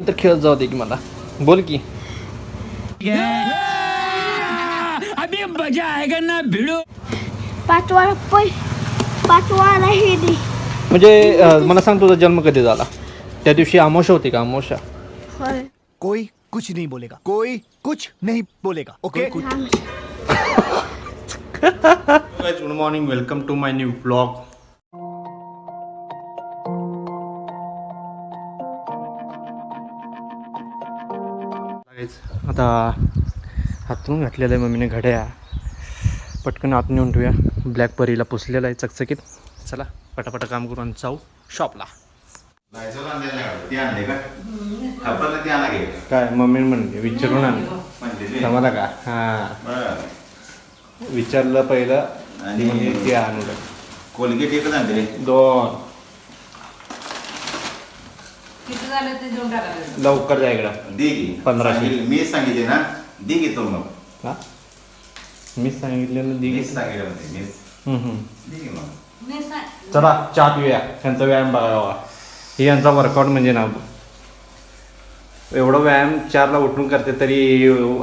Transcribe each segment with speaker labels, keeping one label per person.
Speaker 1: तर खेळत जाऊ दे की मला. बोल की.
Speaker 2: अभी मजा आएगा ना भिड़ो.
Speaker 3: पाचवा पै पाचवाला हे दे.
Speaker 1: म्हणजे अं, मला सांग तुझा जन्म कधी झाला? त्या दिवशी अमोशा होती का? अमोशा
Speaker 3: होय.
Speaker 4: कोई कुछ नहीं बोलेगा. कोई कुछ नहीं बोलेगा. Okay
Speaker 1: good morning welcome to my new blog आता हातून घातलेलं आहे मम्मीने घड्या. पटकन आत नेऊन ठेवूया. ब्लॅक परीला पुसलेला आहे चकचकीत. चला पटापट काम करून जाऊ शॉपला काय मम्मी म्हणते विचारून आण. जमाला का? हां. विचारलं पहिलं
Speaker 5: आणि-
Speaker 1: ते आणलं
Speaker 5: कोलगेट एकच आणते
Speaker 1: दोन.
Speaker 6: किती झालं ते देऊन टाकायचं
Speaker 1: लवकर जा इकडं.
Speaker 5: दे की.
Speaker 1: पंधराशे.
Speaker 5: सांगितलं- मीच सांगितले ना दे की तो मग
Speaker 1: हा मीच सांगितलं ना दिगी
Speaker 5: मीच सांगितलं म्हणते मीच. दे की मग.
Speaker 6: मी सांग
Speaker 1: चला चहा पिऊया. त्यांचा व्यायाम बघा बघा ही यांचा वर्कआउट म्हणजे ना एवढं व्यायाम चारला उठून करते तरी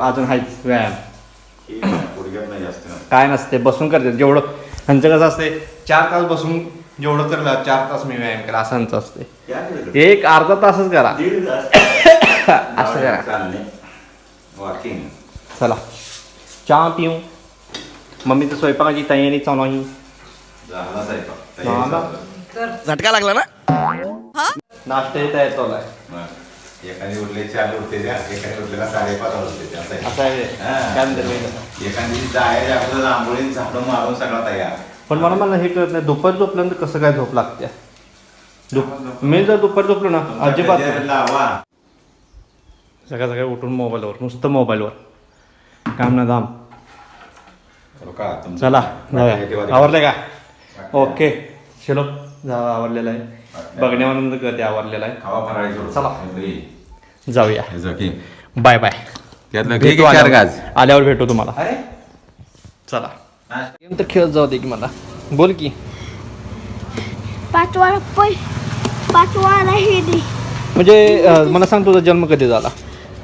Speaker 1: अजून हायच व्यायाम.
Speaker 5: हे नाही, गुडघ्यात नाही जास्त.
Speaker 1: काय नसते बसून करते. जेवढं ह्यांचं कसं असते चार तास बसून जेवढं करलं चार तास मी व्यायाम करा असं असते. एक अर्धा तासच करा. असं करा. चला. चहा पिऊ. मम्मीचं स्वयंपाकाची तयारी चालू आहे.
Speaker 4: झटका लागला ना?
Speaker 1: नाश्ता तयार चालू आहे
Speaker 5: एखादी उरले चार उरते त्या एखादी उरलेला साडेपाच उरते त्या असं आहे. हा. एखादी जायच्या अगोदर आंबोळी झाडून मारून सगळा तयार.
Speaker 1: पण मला मला हे कळत नाही दुपार झोपल्यानंतर कसं काय झोप लागते? दुप मी जर दुपार झोपलो ना अजिबात
Speaker 5: कधी
Speaker 1: नाही.
Speaker 5: लावा.
Speaker 1: उठून मोबाईलवर नुसतं मोबाईलवर. काम ना धाम
Speaker 5: रुका, तुमचं-
Speaker 1: चला जाऊया. आवरले का? ओके. चलो जा आवरलेलं आहे. बघण्यावर कधी आवरलेलं आहे.
Speaker 5: खावा फराळी सोडून.
Speaker 1: चला.
Speaker 5: हे
Speaker 1: जाऊया.
Speaker 5: जो की.
Speaker 1: Bye bye.
Speaker 5: त्यातलं घे की
Speaker 1: भेटू
Speaker 5: चार
Speaker 1: आल्यावर
Speaker 5: गाज.
Speaker 1: आल्यावर भेटू तुम्हाला.
Speaker 5: अरे.
Speaker 1: चला.
Speaker 5: नाश्ता.
Speaker 1: गेम तर खेळत जाऊ दे की मला. बोल की.
Speaker 3: पाचवाला पै पाचवाला हे दे
Speaker 1: म्हणजे अं, मला सांग तुझा जन्म कधी झाला?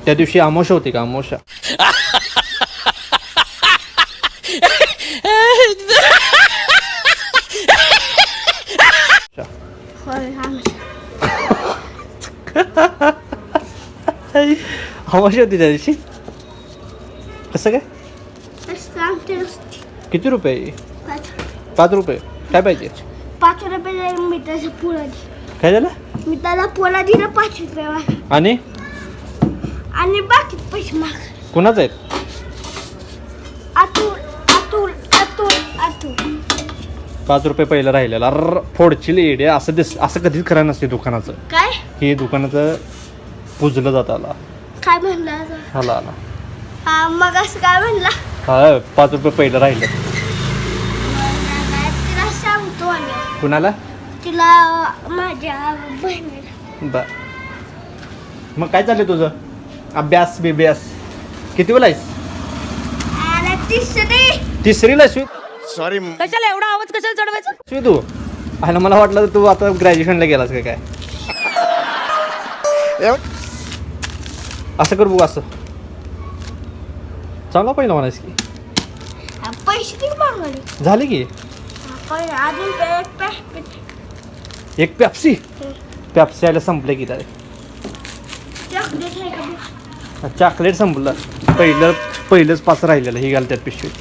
Speaker 1: त्या दिवशी अमोशा होती का? अमोशा अमोशा होती त्या दिवशी कसं काय किती रुपये
Speaker 3: पाच
Speaker 1: रुपये काय पाहिजे
Speaker 3: पाच रुपये मी त्याचा पोळा
Speaker 1: काय झालं
Speaker 3: मी त्याला पोळा दिला पाच रुपये
Speaker 1: आणि
Speaker 3: आणि बाकी पैसे माग
Speaker 1: कुणाच आहेत
Speaker 3: अतुल
Speaker 1: पाच रुपये पहिलं राहिलेलं. अर फोडची लेडी असं दिस असं कधीच खरं नसते दुकानाचं.
Speaker 3: काय?
Speaker 1: हे दुकानाचं पुजलं जातं आला.
Speaker 3: काय म्हणला आता?
Speaker 1: आला आला.
Speaker 3: हा मग असं काय म्हणला?
Speaker 1: हा पाच रुपये पहिलं राहिलं.
Speaker 3: तिला सांगतो आम्ही.
Speaker 1: कुणाला?
Speaker 3: तिला माझ्या बहिणीला.
Speaker 1: बर मग काय चाललंय तुझं? अभ्यास बिभ्यास. किती वेळा आहेस?
Speaker 3: तिसरी.
Speaker 1: तिसरीला स्वी
Speaker 4: सॉरी
Speaker 6: कशाला एवढा आवाज कशाला चढवायचा?
Speaker 1: तू आणि मला वाटलं तू आता ग्रॅज्युएशनला गेलास का काय? असं कर बघू असं. चांगला पहिला म्हणायस की.
Speaker 3: पैसे किती मागवले
Speaker 1: झाले की.
Speaker 3: पण अजून पे- एक
Speaker 1: पॅप्सी पॅप्सी आयला संपले की त्याला
Speaker 3: चॉकलेट आहे का बघ.
Speaker 1: चॉकलेट संपलं. पहिलं पहिलंच पाच राहिलेलं हे घालतात पिशवीत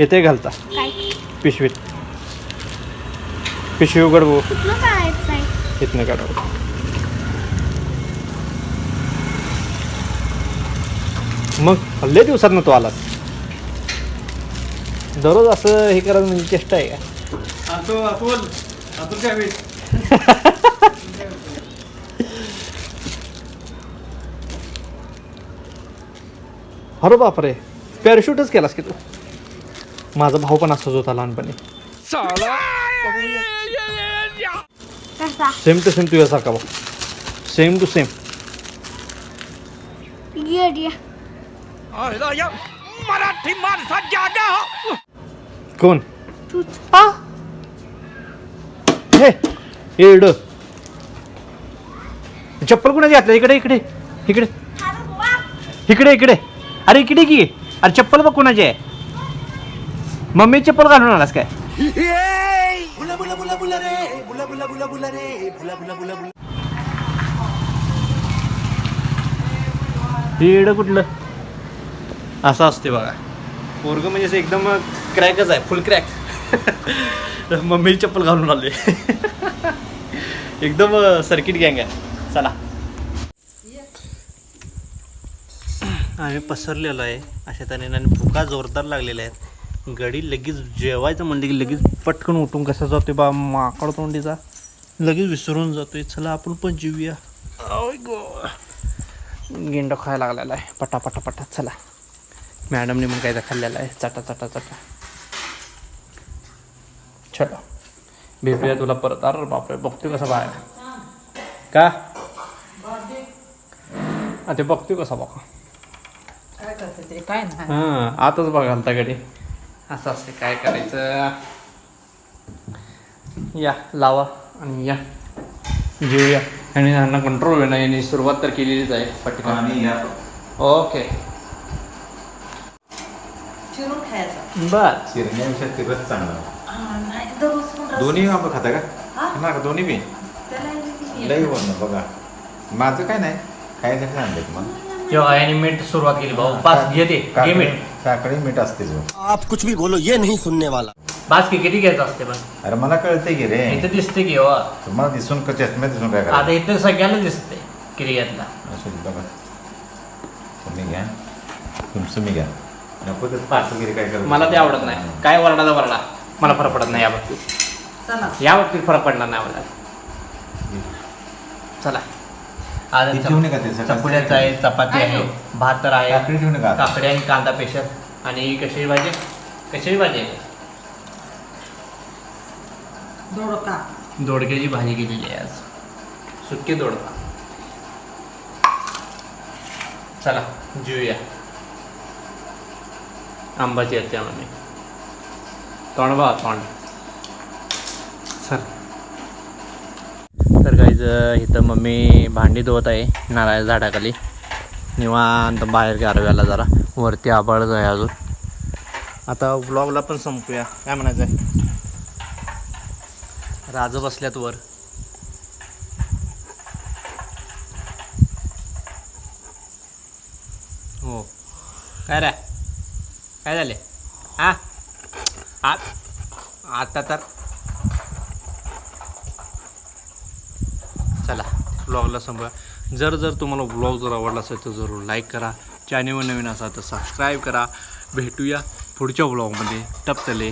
Speaker 1: येते घालता.
Speaker 3: काय?
Speaker 1: पिशवीत. पिशवी उघड भाऊ इथनं काढा मग लय दिवसात ना तू आलास. दररोज असं हे करायचं म्हणजे चेष्टा आहे का? अरे बापरे. पॅराशूटच केलास की तू? माझा भाऊ पण असाच होता लहानपणी. सेम टू सेम तुझ्यासारखा भाऊ सेम टू सेम
Speaker 2: मराठी माणसा जागा. हो
Speaker 1: कोण हे एड चप्पल कुणाची घातल्या इकडे इकडे इकडे. इकडे इकडे. अरे इकडे की? अरे चप्पल बघ कोणाची आहे. मम्मी चप्पल घालून आलास काय? हेड कुठलं? असं असते बघा. पोरग म्हणजे असं एकदम क्रॅकच आहे फुल क्रॅक. मम्मी चप्पल घालून आले. एकदम सर्किट गँग आहे. चला. आम्ही पसरलेलो आहे. अशा तऱ्हेने आणि भुका जोरदार लागलेल्या आहेत. गडी लगेच जेवायचं म्हणलं की लगेच पटकन उठून कसं जातोय बा माकड तोंडीचा. लगेच विसरून जातोय. चला आपण पण जेऊया. गो. गेंडा खायला लागलेला आहे. पटा पटा पटा चला. मॅडमने मग कायदा खाल्लेला आहे. चटा चटा चटा. चलो. भेटूया तुला परत. अरे बापरे बघतोय कसा बाहेर. का? ते बघतोय कसा बघा.
Speaker 6: काय करते ते? काय नाही.
Speaker 1: हां आताच बघाल कडे असं असते काय करायचं? या लावा आणि या. जेऊया आणि त्यांना कंट्रोल होईना यांनी सुरुवात तर केलेलीच आहे पटकन.
Speaker 5: आणि या.
Speaker 1: ओके. बर
Speaker 5: चिरण्यापेक्षा तिरच चांगलं.
Speaker 6: नाही
Speaker 5: दोन्ही आपण खाता का?
Speaker 6: हा?
Speaker 5: ना का दोन्ही बी. लई बोलणं बघा. माझं काय नाही खायसाठी आणलेत मग.
Speaker 1: जेव्हा यांनी मीठ सुरुवात केली भाऊ. पाच घेते घे
Speaker 5: काकडी
Speaker 1: मीठ
Speaker 5: असते जो.
Speaker 7: आप कुछ भी बोलो ये नहीं सुनने वाला।
Speaker 1: पाच की किती घ्यायचं असते पण?
Speaker 5: अरे मला कळते की रे.
Speaker 1: इथं दिसते की हो.
Speaker 5: तुम्हाला दिसून का चष्म्यात दिसून काय
Speaker 1: आता इथं सगळ्यांना दिसते किती घेतला
Speaker 5: असू दे बघा. तुम्ही घ्या. तुमचं मी घ्या. नको तर
Speaker 1: पाच.
Speaker 5: वगैरे काय करू.
Speaker 1: मला ते आवडत नाही. काय वरडाचा वरडा? मला फरक पडत नाही या बाबतीत.
Speaker 6: चला.
Speaker 1: या बाबतीत फरक पडणार नाही मला. चला. आज
Speaker 5: ती ठेवू नका ते
Speaker 1: आहे चपाती आहे भात तर आहे
Speaker 5: काकडी ठेवू नका. आता.
Speaker 1: काकडी आणि कांदा पेशल आणि कशाची भाजी? कशाची भाजी आहे?
Speaker 6: दोडका.
Speaker 1: दोडक्याची भाजी केलेली आहे आज. सुक्के दोडका. चला जेऊया आंबाची येते आम्ही तोंड बा तोंड. चल. तर काहीच इथं मम्मी भांडी धुवत आहे नारळ झाडाखाली. निवांत बाहेर गारव्याला जरा वरती आबाळच आहे अजून. आता ब्लॉगला पण संपूया काय म्हणायचं आहे राज बसल्यात वर. हो. काय रे? काय झाले? हा? आत आता तर चला ब्लॉगला संभाळ जर जर तुम्हाला ब्लॉग जर आवडला असेल तर जरूर लाईक करा. चॅनेलवर नवीन असाल तर सबस्क्राईब करा. भेटूया पुढच्या ब्लॉगमध्ये टपतले